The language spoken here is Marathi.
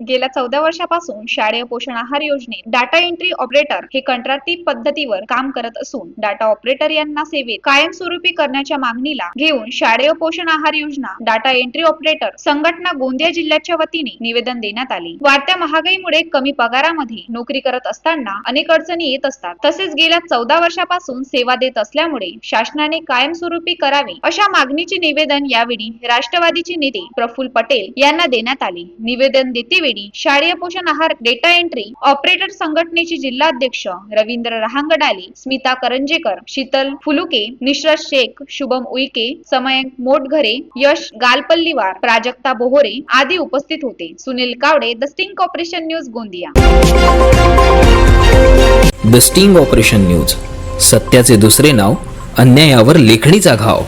गेल्या चौदा वर्षापासून शाळेय पोषण आहार योजनेत डाटा एंट्री ऑपरेटर हे कंत्राटी पद्धतीवर काम करत असून डाटा ऑपरेटर यांना सेवेत कायमस्वरूपी करण्याच्या मागणीला घेऊन शालेय पोषण आहार योजना डाटा एंट्री ऑपरेटर संघटना गोंदिया जिल्ह्याच्या वतीने निवेदन देण्यात आले. वाढत्या महागाईमुळे कमी पगारामध्ये नोकरी करत असताना अनेक अडचणी येत असतात. तसेच गेल्या चौदा वर्षापासून सेवा देत असल्यामुळे शासनाने कायमस्वरूपी करावे अशा मागणीचे निवेदन यावेळी राष्ट्रवादीचे नेते प्रफुल्ल पटेल यांना देण्यात आले. निवेदन देते वेळी शालेय पोषण आहार डेटा एंट्री ऑपरेटर संघटनेचे जिल्हाध्यक्ष रवींद्र रहांगडाले स्मिता करंजेकर शीतल फुलुके निश्रत शेख शुभम उईके समयंक मोटघरे यश गालपल्लीवार प्राजक्ता बोहोरे आदी उपस्थित होते. Sunil Kawade the sting operation news Gondia. The sting operation news सत्याचे दुसरे नाव अन्यायावर लेखणीचा घाव.